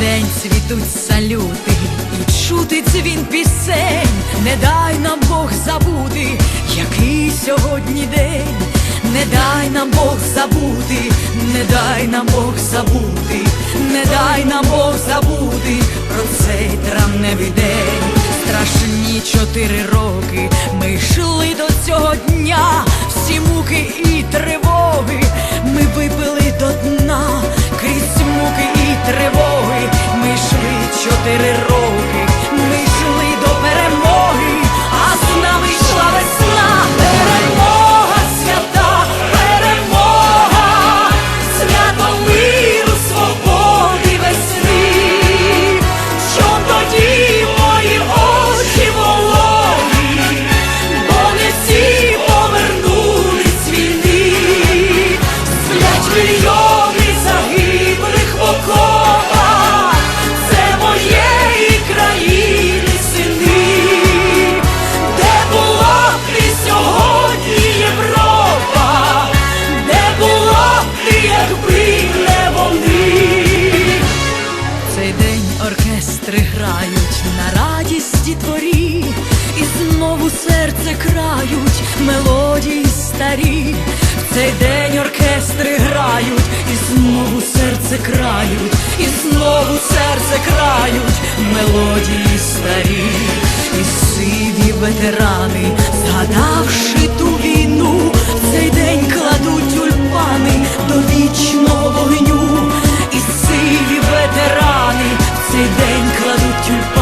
день цвітуть салюти, і чути дзвін пісень, не дай нам Бог забути, який сьогодні день, не дай нам Бог забути, не дай нам Бог забути, не дай нам Бог забути про цей травневий день. Страшні чотири роки ми йшли мільйони загиблих в це моєї країни сини, де була б сьогодні Європа, де була якби не вони. Цей день оркестри грають на радісті творі, і знову серце крають мелодії старі цей день оркестри грають, і знову серце крають, і знову серце крають, мелодії старі, і сиві ветерани, згадавши ту війну, в цей день кладуть тюльпани до вічного вогню, і сиві ветерани, в цей день кладуть тюльпани.